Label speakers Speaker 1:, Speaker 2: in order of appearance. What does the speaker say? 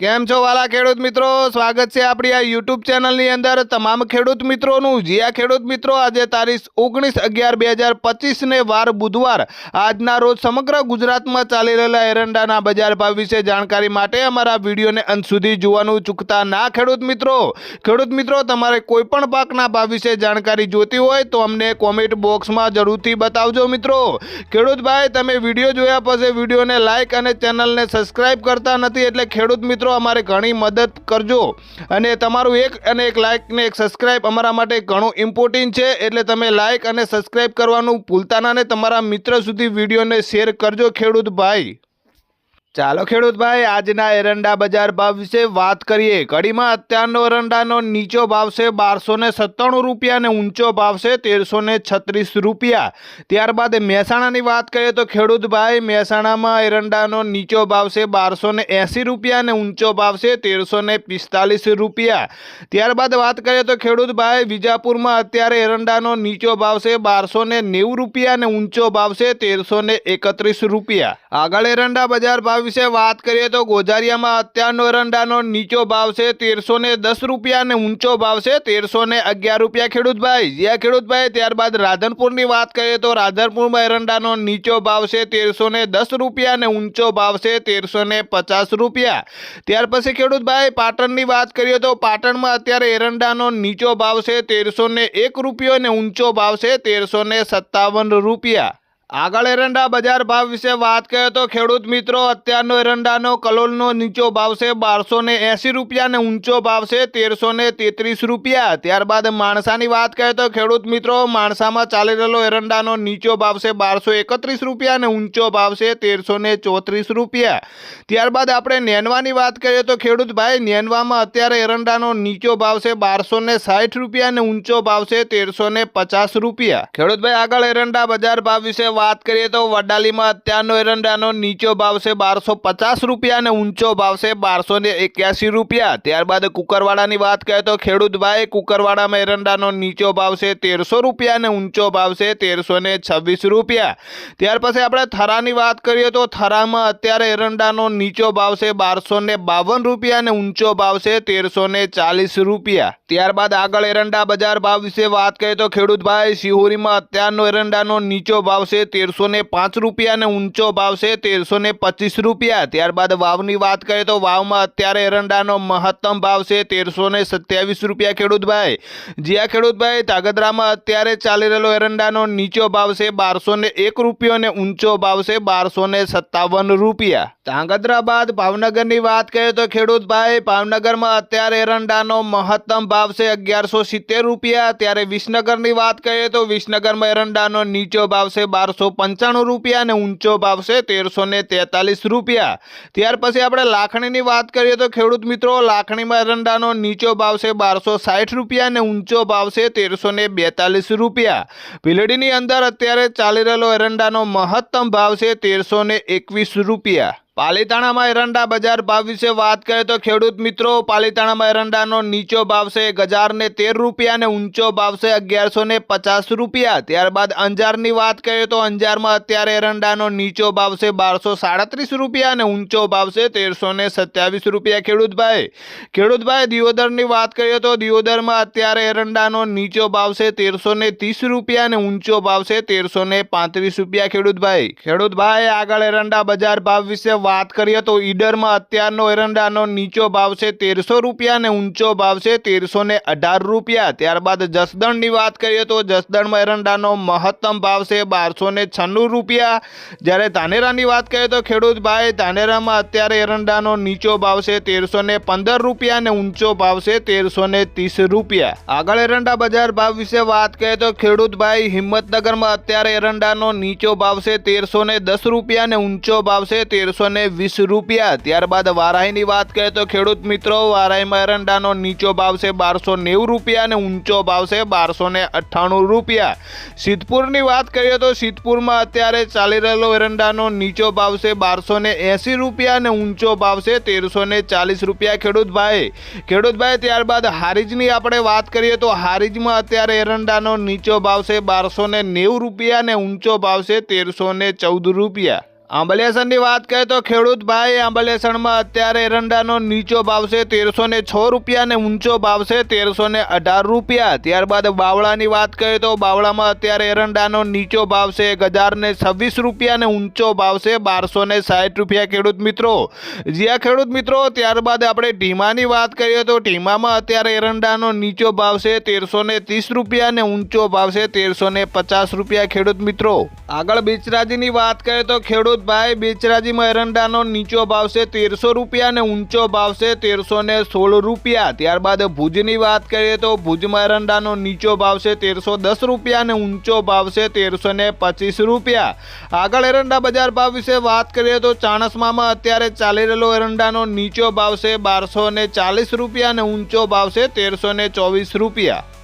Speaker 1: કેમ છો વાલા ખેડૂત મિત્રો? સ્વાગત છે આપણી આ યુટ્યુબ ચેનલની અંદર તમામ ખેડૂત મિત્રોનું. જે આ ખેડૂત મિત્રો, આજે તારીખ ઓગણીસ અગિયાર બે હજાર પચીસને વાર બુધવાર આજના રોજ સમગ્ર ગુજરાતમાં ચાલી રહેલા એરંડાના બજાર ભાવ વિશે જાણકારી માટે અમારા વિડીયોને અંત સુધી જોવાનું ચૂકતા ના ખેડૂત મિત્રો. ખેડૂત મિત્રો, તમારે કોઈપણ પાકના ભાવ વિશે જાણકારી જોતી હોય તો અમને કોમેન્ટ બોક્સમાં જરૂરથી બતાવજો મિત્રો. ખેડૂત ભાઈ, તમે વીડિયો જોયા પછી વિડીયોને લાઇક અને ચેનલને સબસ્ક્રાઇબ કરતા નથી એટલે ખેડૂત મિત્રો અમારે ઘણી મદદ કરજો. અને તમારું એક અને એક લાઇક ને એક સબસ્ક્રાઇબ અમારા માટે ઘણું ઇમ્પોર્ટન્ટ છે. એટલે તમે લાઇક અને સબસ્ક્રાઇબ કરવાનું ભૂલતા ને તમારા મિત્ર સુધી વિડીયોને શેર કરજો ખેડૂત ભાઈ. ચાલો ખેડૂત ભાઈ, આજના એરંડા બજાર ભાવ વિશે વાત કરીએ. કડીમાં અત્યારનો એરંડાનો નીચો ભાવ છે બારસો ને સત્તાણું રૂપિયા અને ઊંચો ભાવ છે તેરસો ને છત્રીસ રૂપિયા. ત્યારબાદ મહેસાણાની વાત કરીએ તો ખેડૂત ભાઈ, મહેસાણામાં એરંડાનો નીચો ભાવ છે બારસો ને એંસી રૂપિયા અને ઊંચો ભાવ છે તેરસો ને પિસ્તાલીસ રૂપિયા. ત્યારબાદ વાત કરીએ તો ખેડૂત ભાઈ, વિજાપુરમાં અત્યારે એરંડાનો નીચો ભાવ છે બારસો ને નેવું રૂપિયા અને ઊંચો ભાવ છે તેરસો ને એકત્રીસ રૂપિયા. આગળ એરંડા બજાર ભાવ વિશે વાત કરીએ તો ગોઝારિયામાં અત્યારનો એરંડાનો નીચો ભાવ છે તેરસો ને દસ રૂપિયા અને ઊંચો ભાવ છે તેરસો ને અગિયાર રૂપિયા ખેડૂતભાઈ. જ્યાં ખેડૂતભાઈ, ત્યારબાદ રાધનપુરની વાત કરીએ તો રાધનપુરમાં એરંડાનો નીચો ભાવ છે તેરસો ને દસ રૂપિયા અને ઊંચો ભાવ છે તેરસો ને પચાસ રૂપિયા. ત્યાર પછી ખેડૂતભાઈ, પાટણની વાત કરીએ તો પાટણમાં અત્યારે એરંડાનો નીચો ભાવ છે તેરસો ને એક રૂપિયો અને ઊંચો ભાવ છે તેરસો ને સત્તાવન રૂપિયા. આગળ એરંડા બજાર ભાવ વિશે વાત કરીએ તો ખેડૂત મિત્રો, અત્યારનો એરંડાનો કલોલનો નીચો ભાવ છે બારસો ને એંસી રૂપિયા અને ઊંચો ભાવ છે તેરસો ને તેત્રીસ રૂપિયા. ત્યારબાદ માણસાની વાત કરીએ તો ખેડૂત મિત્રો, માણસામાં ચાલી રહેલો એરંડાનો નીચો ભાવ છે બારસો એકત્રીસ રૂપિયા અને ઊંચો ભાવ છે તેરસો ને ચોત્રીસ રૂપિયા. ત્યારબાદ આપણે નેનવાની વાત કરીએ તો ખેડૂત ભાઈ, નેનવામાં અત્યારે એરંડાનો નીચો ભાવ છે બારસો ને સાઠ રૂપિયા અને ઊંચો ભાવ છે તેરસો ને પચાસ રૂપિયા. ખેડૂત ભાઈ, આગળ એરંડા બજાર ભાવ વિશે વાત કરીએ તો વડાલીમાં અત્યારનો એરંડાનો નીચો ભાવ છે બારસો પચાસ રૂપિયા અને ઊંચો ભાવ છે બારસો ને એક્યાસી રૂપિયા. ત્યારબાદ કુકરવાડાની વાત કરીએ તો ખેડૂત ભાઈ કુકરવાડામાં એરંડાનો નીચો ભાવ છે તેરસો રૂપિયા અને ઊંચો ભાવ છે તેરસો ને છવ્વીસ રૂપિયા. ત્યાર પછી આપણે થરાની વાત કરીએ તો થરામાં અત્યારે એરંડાનો નીચો ભાવ છે બારસો ને બાવન રૂપિયા અને ઊંચો ભાવ છે તેરસો ને ચાલીસ રૂપિયા. ત્યારબાદ આગળ એરંડા બજાર ભાવ વિશે વાત કરીએ તો ખેડૂત ભાઈ શિહોરીમાં અત્યારનો એરંડાનો નીચો ભાવ છે તેરસો ને પાંચ રૂપિયા ઊંચો ભાવ છે તેરસો ને પચીસ રૂપિયા. ત્યારબાદ વાવની વાત કરીએ તો વાવમાં અત્યારે એરંડાનો મહત્તમ ભાવ છે તેરસો ને સત્યાવીસ રૂપિયા ખેડૂતભાઈ. જ્યાં ખેડૂતભાઈ, તાગદરામાં અત્યારે ચાલી રહેલો એરંડાનો નીચો ભાવ છે બારસો ને એક રૂપિયો અને ઊંચો ભાવ છે બારસો ને સત્તાવન રૂપિયા. ધાંગધ્રા બાદ ભાવનગરની વાત કરીએ તો ખેડૂતભાઈ, ભાવનગરમાં અત્યારે એરંડાનો મહત્તમ ભાવ છે, અગિયારસો સિત્તેર રૂપિયા. ત્યારે વિસનગરની વાત કરીએ તો વિસનગરમાં એરંડાનો નીચો ભાવ છે, બારસો પંચાણું રૂપિયા અને ઊંચો ભાવ છે તેરસો ને તેતાલીસ રૂપિયા. ત્યાર પછી આપણે લાખણીની વાત કરીએ તો ખેડૂત મિત્રો, લાખણીમાં એરંડાનો નીચો ભાવ છે બારસો સાઠ રૂપિયા અને ઊંચો ભાવ છે તેરસો બેતાલીસ રૂપિયા. ભીલડીની અંદર અત્યારે ચાલી રહેલો એરંડાનો મહત્તમ ભાવ છે તેરસો એકવીસ રૂપિયા. પાલીતાણામાં એરંડા બજાર ભાવ વિશે વાત કરીએ તો ખેડૂત મિત્રો, પાલીતાણામાં એરંડાનો નીચો ભાવ છે ગજારને તેર રૂપિયા અને ઊંચો ભાવ છે અગિયારસો ને પચાસ રૂપિયા. ત્યારબાદ અંજારની વાત કરીએ તો અંજારમાં અત્યારે એરંડાનો નીચો ભાવ છે બારસો સાડત્રીસ રૂપિયા અને ઊંચો ભાવ છે તેરસો ને સત્યાવીસ રૂપિયા. ખેડૂતભાઈ ખેડૂતભાઈ, દિયોદરની વાત કરીએ તો દિયોદરમાં અત્યારે એરંડાનો નીચો ભાવ છે તેરસો ને ત્રીસ રૂપિયા અને ઊંચો ભાવ છે તેરસો ને પાંત્રીસ રૂપિયા. ખેડૂતભાઈ ખેડૂતભાઈ, આગળ એરંડા બજાર ભાવ વિશે વાત કરીએ તો ઈડરમાં અત્યારનો એરંડાનો નીચો ભાવ છે તેરસો રૂપિયા અને ઊંચો ભાવ છે તેરસો ને અઢાર રૂપિયા. ત્યારબાદ જસદણની વાત કરીએ તો જસદણમાં એરંડાનો મહત્તમ ભાવ છે બારસો ને છન્નું રૂપિયા. જ્યારે ધાનેરાની વાત કરીએ તો ખેડૂત ભાઈ ધાનેરામાં અત્યારે એરંડાનો નીચો ભાવ છે તેરસો ને પંદર રૂપિયા અને ઊંચો ભાવ છે તેરસો ને ત્રીસ રૂપિયા. આગળ એરંડા બજાર ભાવ વિશે વાત કરીએ તો ખેડૂત ભાઈ હિંમતનગરમાં અત્યારે એરંડાનો નીચો ભાવ છે તેરસો ને દસ રૂપિયા અને ઊંચો ભાવ છે તેરસો ને વીસ રૂપિયા. ત્યારબાદ વારાહીની વાત કરીએ તો ખેડૂત મિત્રો વારાહીમાં એરંડાનો નીચો ભાવ છે બારસો નેવું રૂપિયા અને ઊંચો ભાવ છે બારસો ને અઠ્ઠાણું રૂપિયા. સિદ્ધપુરની વાત કરીએ તો સિદ્ધપુરમાં અત્યારે ચાલી રહેલો એરંડાનો નીચો ભાવ છે બારસો ને એંસી રૂપિયા અને ઊંચો ભાવ છે તેરસો ને ચાલીસ રૂપિયા ખેડૂતભાઈ. ખેડૂતભાઈ, ત્યારબાદ હારીજની આપણે વાત કરીએ તો હારીજમાં અત્યારે એરંડાનો નીચો ભાવ છે બારસો ને નેવું રૂપિયા અને ઊંચો ભાવ છે તેરસો ને ચૌદ રૂપિયા. આંબલેસણની વાત કરીએ તો ખેડૂત ભાઈ આંબલેસણમાં અત્યારે એરંડાનો નીચો ભાવ છે તેરસો ને છ રૂપિયા અને ઊંચો ભાવ છે તેરસો ને અઢાર રૂપિયા. ત્યારબાદ બાવળાની વાત કરીએ તો બાવળામાં અત્યારે એરંડાનો નીચો ભાવ છે એક હજાર ને છવ્વીસ રૂપિયા અને ઊંચો ભાવ છે બારસો ને સાઠ રૂપિયા. ખેડૂત મિત્રો જ્યાં ખેડૂત મિત્રો, ત્યારબાદ આપણે ઢીમાની વાત કરીએ તો ઢીમામાં અત્યારે એરંડાનો નીચો ભાવ છે તેરસો ને ત્રીસ રૂપિયા અને ઊંચો ભાવ છે તેરસો ને પચાસ રૂપિયા. ખેડૂત મિત્રો, આગળ બિચરાજીની વાત કરીએ તો ખેડૂત ભાઈ બેચરાજીમાં એરંડાનો નીચો ભાવ છે તેરસો રૂપિયા અને ઊંચો ભાવ છે તેરસો ને સોળ રૂપિયા. ત્યારબાદ ભુજની વાત કરીએ તો ભુજમાં એરંડાનો નીચો ભાવ છે તેરસો દસ રૂપિયા અને ઊંચો ભાવ છે તેરસો ને પચીસ રૂપિયા. આગળ એરંડા બજાર ભાવ વિશે વાત કરીએ તો ચાણસમામાં અત્યારે ચાલી રહેલો એરંડાનો નીચો ભાવ છે બારસો ને ચાલીસ રૂપિયા અને ઊંચો ભાવ છે તેરસો ને ચોવીસ રૂપિયા.